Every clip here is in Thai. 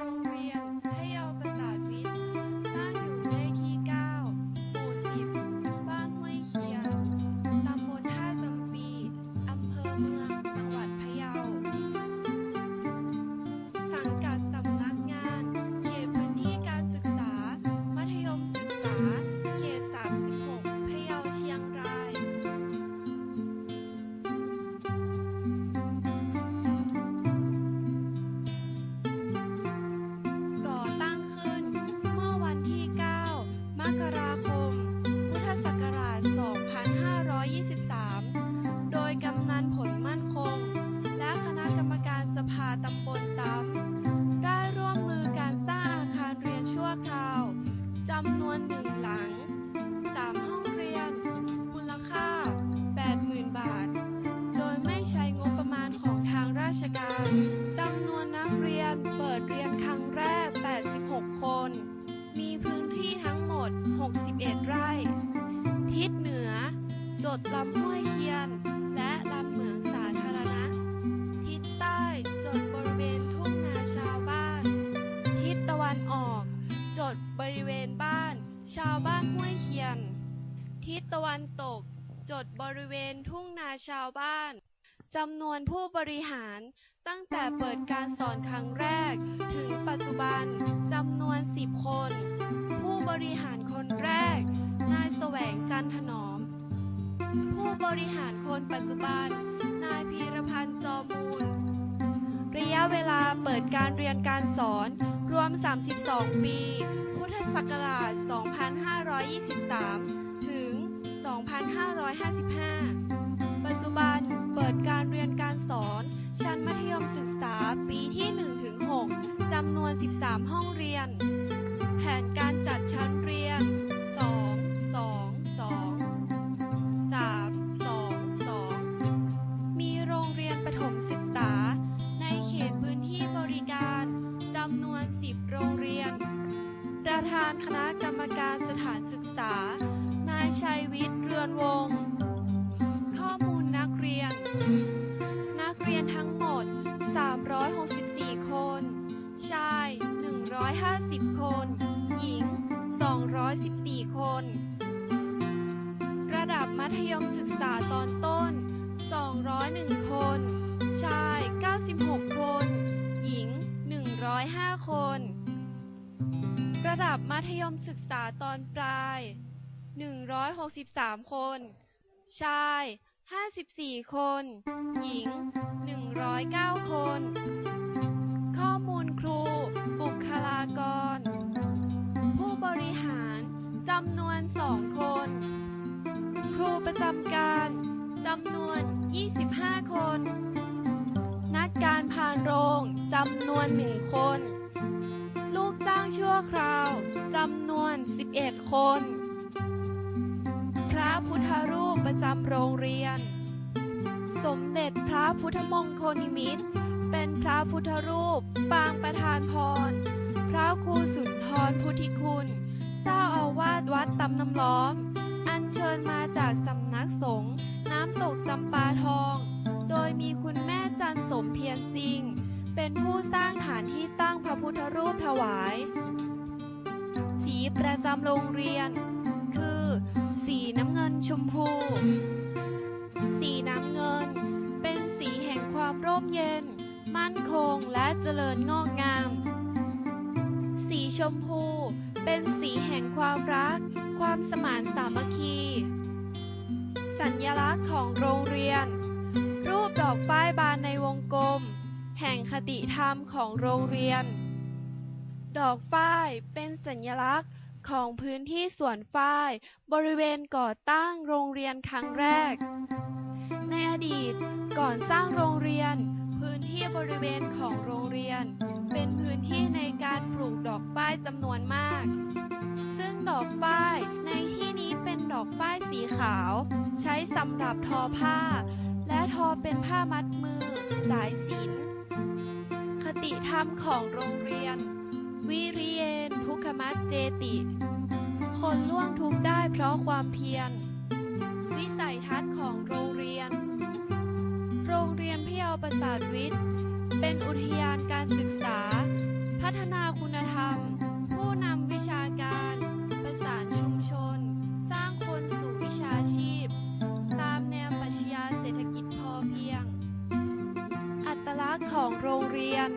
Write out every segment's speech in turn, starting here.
โรงเรียนพะเยาประสาทวิทย์ จดลำห้วยเคียน และลำเหมืองสาธารณะ ทิศใต้จดบริเวณทุ่งนาชาวบ้าน ทิศตะวันออก จดบริเวณบ้าน ชาวบ้านห้วยเคียน ทิศตะวันตก จดบริเวณทุ่งนาชาวบ้านจำนวนผู้บริหารตั้งแต่เปิดการสอนครั้งแรก ถึงปัจจุบันจำนวน 10 คน ผู้บริหารคนแรก นายแสวงจันทนอม ผู้บริหารคนปัจจุบัน นายพีรพันธ์จอมูล ระยะเวลาเปิดการเรียนการสอน รวม 32 ปี พุทธศักราช 2523 ถึง 2555 ปัจจุบันเปิดการเรียนการสอน ชั้นมัธยมศึกษาปีที่ 1-6จำนวน 13 ห้องเรียน แผนการจัดชั้นเรียน ประธานคณะกรรมการสถานศึกษา นายชัยวิทย์เรือนวงศ์ ข้อมูลนักเรียน นักเรียนทั้งหมด 364 คน ชาย 150 คน หญิง 214 คน ระดับมัธยมศึกษาตอนต้น 201 คน ชาย 96 คน หญิง 105 คน ระดับมัธยมศึกษาตอนปลาย 163 คน ชาย 54 คน หญิง 109 คน ข้อมูลครู บุคลากร ผู้บริหารจำนวน 2 คน ครูประจำการจำนวน 25 คน นักการพานโรงจำนวน 1 คน จ้างชั่วคราวจำนวน 11 คน พระพุทธรูปประจำโรงเรียน สมเด็จพระพุทธมงคลนิมิตร เป็นพระพุทธรูปปางประธานพร พระครูสุนทรพุทธิคุณ เจ้าอาวาสวัดตำน้ำล้อม อัญเชิญมาจากสำนักสงฆ์น้ำตกจำปาทอง โดยมีคุณแม่จันสมเพียรจริง เป็นผู้สร้างฐานที่ตั้งพระพุทธรูปถวาย สีประจำโรงเรียน คือ สีน้ำเงินชมพู สีน้ำเงิน เป็นสีแห่งความร่มเย็น มั่นคงและเจริญงอกงาม สีชมพูเป็นสีแห่งความรัก ความสมานสามัคคี สัญลักษณ์ของโรงเรียน รูปดอกฝ้ายบานในวงกลม แห่งคติธรรมของโรงเรียน ดอกฝ้ายเป็นสัญลักษณ์ของพื้นที่สวนฝ้ายบริเวณก่อตั้งโรงเรียนครั้งแรก ในอดีตก่อนสร้างโรงเรียน พื้นที่บริเวณของโรงเรียน เป็นพื้นที่ในการปลูกดอกฝ้ายจำนวนมาก ซึ่งดอกฝ้ายในที่นี้เป็นดอกฝ้ายสีขาว ใช้สำหรับทอผ้า และทอเป็นผ้ามัดมือ สายสิน ติธรรมของโรงเรียน วิริเยนทุกมัตเจติ คนล่วงทุกได้เพราะความเพียร วิสัยทัศน์ของโรงเรียน โรงเรียนพยาประสาทวิทย์ เป็นอุทยานการศึกษา พัฒนาคุณธรรม ผู้นำวิชาการ ประสานชุมชน สร้างคนสู่วิชาชีพ ตามแนวปัชญาเศรษฐกิจพอเพียง อัตลักษณ์ของโรงเรียน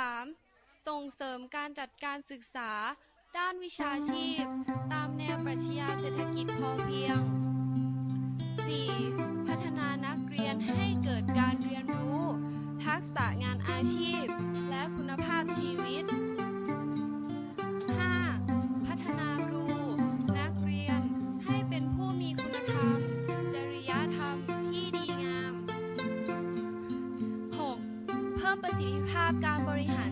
3. ส่งเสริมการจัดการศึกษา ด้านวิชาชีพ ตามแนวปรัชญาเศรษฐกิจพอเพียง 4. พัฒนานักเรียนให้เกิดการเรียนรู้ ทักษะงานอาชีพ สิทธิภาพการบริหารจั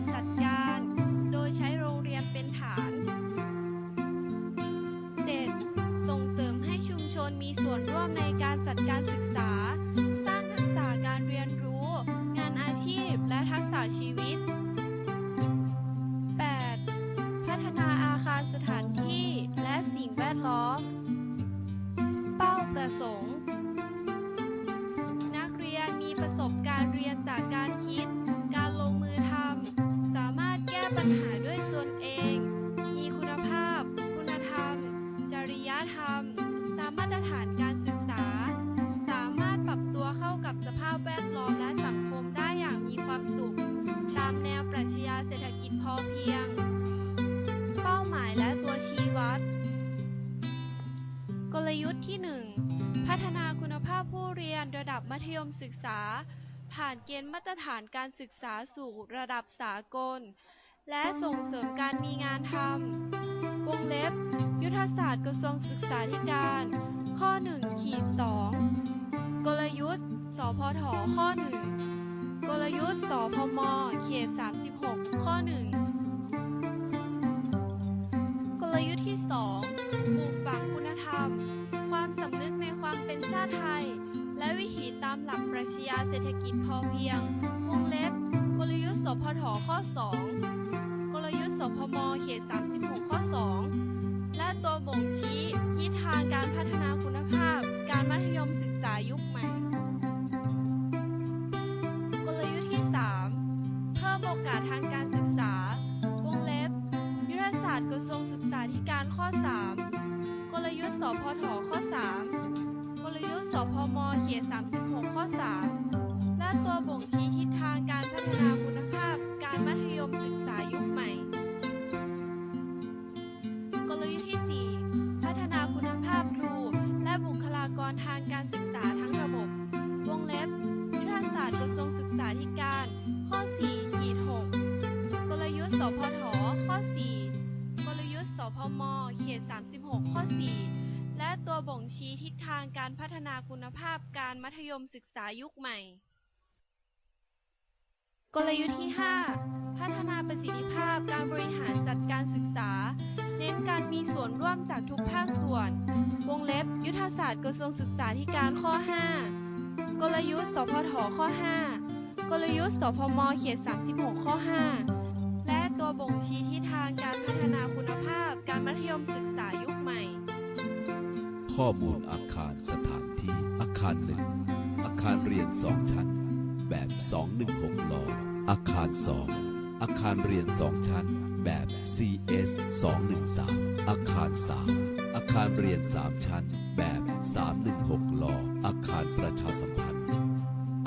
ดการ มศึกษา ผ่านเกณฑ์มาตรฐานการศึกษาสู่ระดับสากล และส่งเสริมการมีงานทำวงเล็บ ยุทธศาสตร์กระทรวงศึกษาธิการ ข้อ1ขีด2กลยุทธ์ สพทข้อ 1 กลยุทธ์ สพมข พม ภาพการมัธยมศึกษายุคใหม่ กลยุทธ์ที่ 5 พัฒนาประสิทธิภาพการบริหารจัดการศึกษา เน้นการมีส่วนร่วมจากทุกภาคส่วน วงเล็บ ยุทธศาสตร์กระทรวงศึกษาธิการข้อ 5 กลยุทธ์ สพทข้อ 5 กลยุทธ์ สพมเขต36 ข้อ 5 และตัวบ่งชี้ทิศทางการพัฒนาคุณภาพการมัธยมศึกษายุคใหม่ ข้อมูลอาคารสถาน คารหนึ่งอาคารเรียนสองชั้น แบบ 216ลออาคารสองอาคารเรียนสองชั้น แบบ CS 213อาคารสามอาคารเรียนสามชั้น แบบ 316ลออาคารประชาสัมพันธ์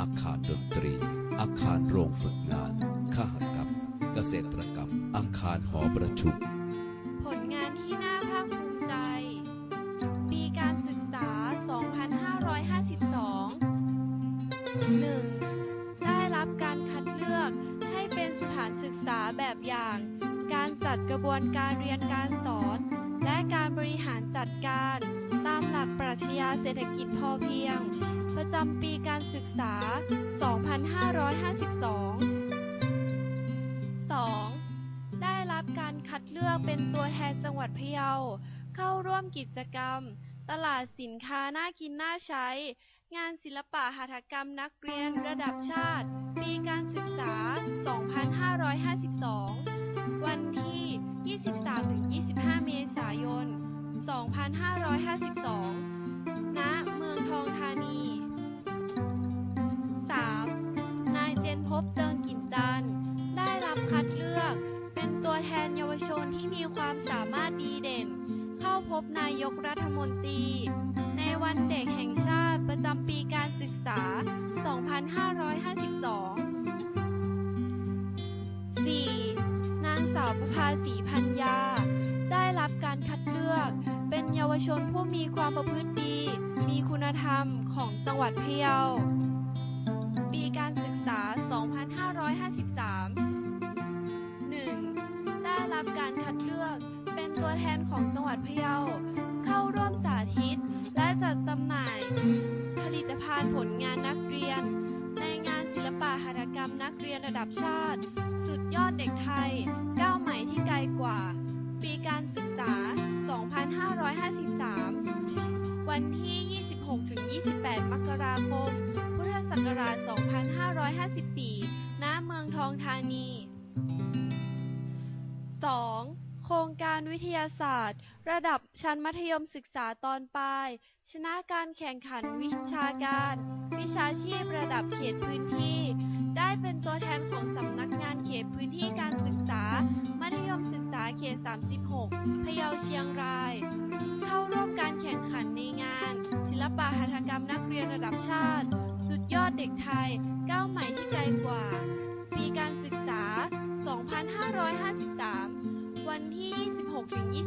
อาคารดนตรี อาคารโรงฝึกงานขหกรรม เกษตรกรรม อาคารหอประชุม จัดการ ตามหลักปรัชญาเศรษฐกิจพอเพียง ประจำปีการศึกษา 2552 2. ได้รับการคัดเลือกเป็นตัวแทนจังหวัดพะเยา เข้าร่วมกิจกรรม ตลาดสินค้าน่ากินน่าใช้ งานศิลปะหัตถกรรมนักเรียนระดับชาติ ปีการศึกษา 2552 วันที่ 23-25 เมษายน 2552 ณ เมืองทองธานี 3. นายเจนพบเติงกินจัน ได้รับคัดเลือก เป็นตัวแทนเยาวชนที่มีความสามารถดีเด่น เข้าพบนายกรัฐ 2553 1. ได้รับการคัดเลือกเป็นตัวแทนของจังหวัดพะเยา เข้าร่วมสาธิต และจัดจำหน่าย ผลิตภัณฑ์ผลงานนักเรียน ในงานศิลปะหัตถกรรมนักเรียนระดับชาติ สุดยอดเด็กไทยก้าวใหม่ที่ไกลกว่า ปีการศึกษา 2553 วันที่ 26-28 มกราคม พุทธศักราช 2554 เมืองทองธานี 2. โครงการวิทยาศาสตร์ ระดับชั้นมัธยมศึกษาตอนปลาย ชนะการแข่งขันวิชาการ วิชาชีพระดับเขตพื้นที่ ได้เป็นตัวแทนของสำนักงานเขตพื้นที่การศึกษา มัธยมศึกษาเขต 36 พะเยาเชียงราย เข้าร่วมการแข่งขันในงาน ศิลปะหัตถกรรมนักเรียนระดับชาติ สุดยอดเด็กไทยก้าวใหม่ที่ไกลกว่าปีการศึกษา 2553 วันที่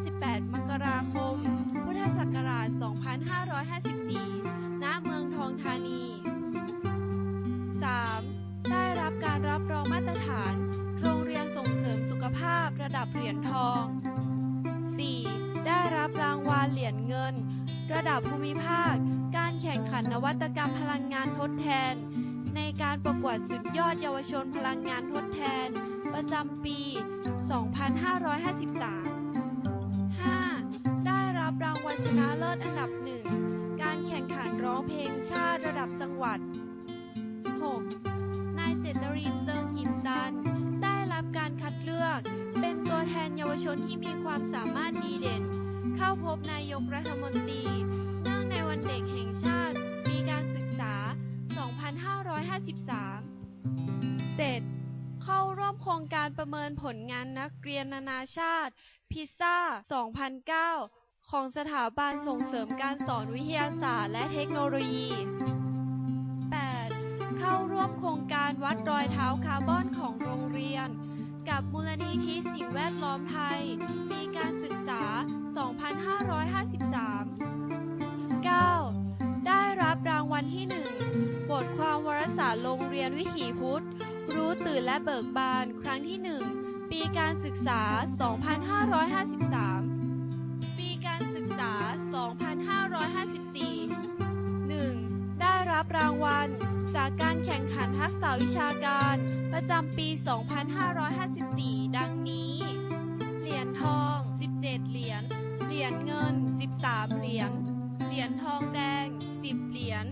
26-28 มกราคม พุทธศักราช 2554 ณ เมืองทองธานี 3. ได้รับการรับรองมาตรฐาน โรงเรียนส่งเสริมสุขภาพระดับเหรียญทอง 4. ได้รับรางวัลเหรียญเงิน ระดับภูมิภาค การแข่งขันนวัตกรรมพลังงานทดแทน ในการประกวดสุดยอดเยาวชนพลังงานทดำปี 2553 5. ได้รับรางวัลชนะเลิศอันดับหนึ่ง การแข่งขันร้องเพลงชาติระดับจังหวัด 6. นายเจตรินเติงกินจันได้รับการคัดเลือก เป็นตัวแทนเยาวชนที่มีความสามารถดีเด่น เข้าพบนายกรัฐมนตรี เนื่องในวันเด็กแห่งชาติ ปีการศึกษา 2553 7. เข้าร่วมโครงการประเมินผลงานนักเรียนนานาชาติ พิซซ่า 2009 ของสถาบันส่งเสริมการสอนวิทยาศาสตร์และเทคโนโลยี 8. เข้าร่วมโครงการวัดรอยเท้าคาร์บอนของโรงเรียน กับมูลนิธิสิ่งแวดล้อมไทย ปีการศึกษา 2553 9. ได้รับรางวัลที่ 1 บทความวารสารโรงเรียนวิถีพุทธ รู้ตื่นและเบิกบาน ครั้งที่ 1 ปีการศึกษา 2553 ปีการศึกษา 2554 1. ได้รับรางวัล จากการแข่งขันทักษะวิชาการ ประจำปี 2554 ดังนี้ เหรียญทอง 17 เหรียญ เหรียญเงิน 13 เหรียญ เหรียญทองแดง 10 เหรียญ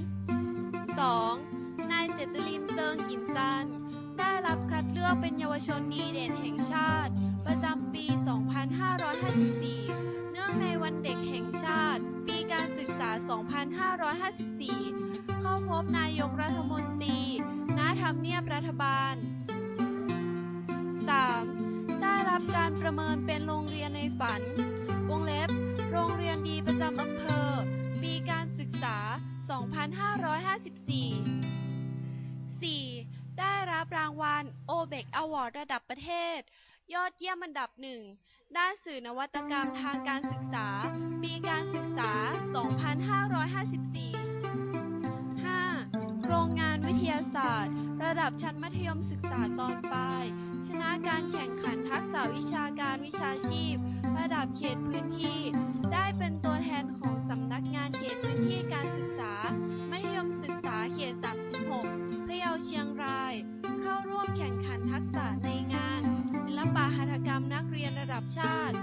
2. นายเจตลินเติงกินจัน ได้รับคัดเลือกเป็นเยาวชนดีเด่นแห่งชาติ ประจำปี 2554 เนื่องในวันเด็กแห่งชาติ ปีการศึกษา 2554 เข้าพบนายกรัฐมนตรี ณ ทำเนียบรัฐบาล 3. ได้รับการประเมินเป็นโรงเรียนในฝัน วงเล็บ โรงเรียนดีประจำอำเภอ ปีการศึกษา 2554 4. รับรางวัล o b e c Award ระดับประเทศ ยอดเยี่ยมอันดับหนึ่ง ด้านสื่อนวัตกรรมทางการศึกษา ปีการศึกษา 2554 5. โครงงานวิทยาศาสตร์ ระดับชั้นมัธยมศึกษาตอนปลาย ชนะการแข่งขันทักษะวิชาการวิชาชีพ ระดับเขตพื้นที่ ได้เป็นตัวแทนของสำนักงานเขตพื้นที่การศึกษา ทักษะในงานศิลปะหัตถกรรมนักเรียนระดับชาติ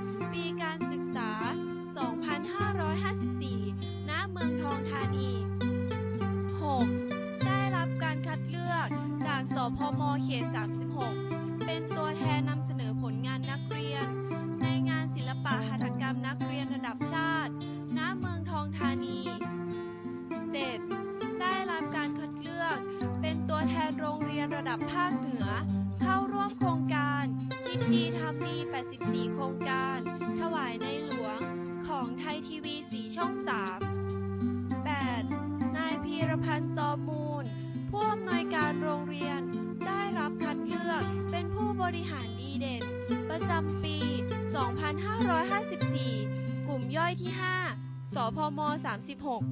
พม 36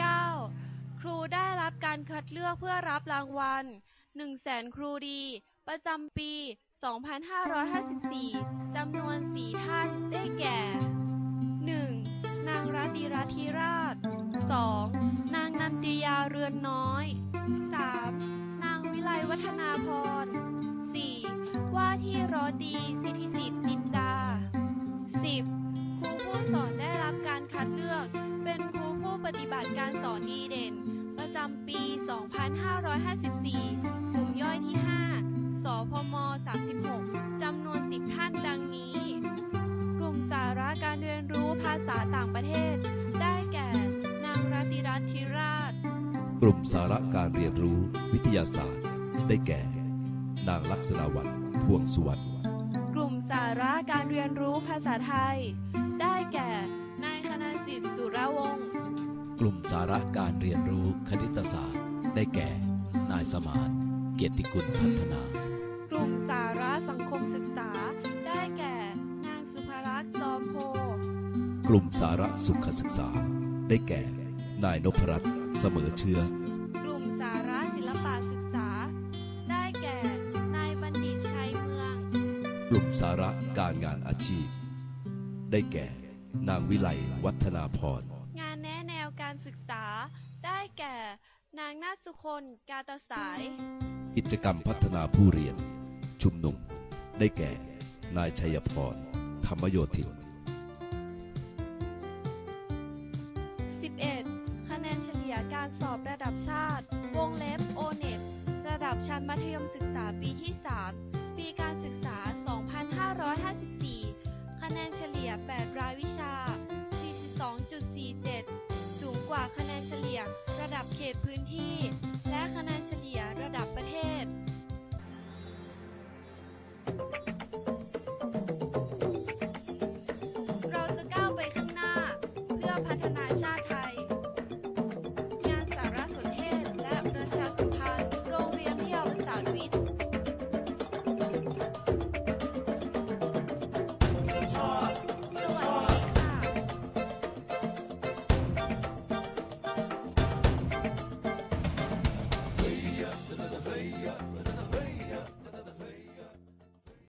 9. ครูได้รับการคัดเลือกเพื่อรับรางวัล1แสนครูดี ประจำปี 2554 จำนวน 4 ท่าน ได้แก่ 1. นางรัติรัธิราช 2. นางนันติยาเรือนน้อย 3. นางวิไลวัฒนาพร 4. ว่าที่ร้อยตรีสิท ดีเด่น ประจำปี 2554 กลุ่มย่อยที่ 5 สพม 36 จำนวน 10 ท่านดังนี้ กลุ่มสาระการเรียนรู้ภาษาต่างประเทศ ได้แก่ นางรัตติรัตธิราช กลุ่มสาระการเรียนรู้วิทยาศาสตร์ ได้แก่ นางลักษณะวันพวงสุวรรณ กลุ่มสาระการเรียนรู้ภาษาไทย ได้แก่ นายคณะสิทธิ์สุรวงศ์ กลุ่มสาระการเรียนรู้คณิตศาสตร์ ได้แก่ นายสมาน เกียรติกุลพัฒนา กลุ่มสาระสังคมศึกษา ได้แก่ นางสุภรักษ์จอมโพ กลุ่มสาระสุขศึกษา ได้แก่ นายนพรัตน์เสมอเชื้อกลุ่มสาระศิลปะศึกษา ได้แก่ นายบัณฑิตชัยเมือง กลุ่มสาระการงานอาชีพ ได้แก่ นางวิไลวัฒนาพรงานแนะแนวการศึกษา ได้แก่ นางนาสุคน กาตสาย กิจกรรมพัฒนาผู้เรียน ชุมนุม ได้แก่ นายชัยพร ธรรมโยธิน ตพื้นที่ และคะเฉลี่ยระดับประ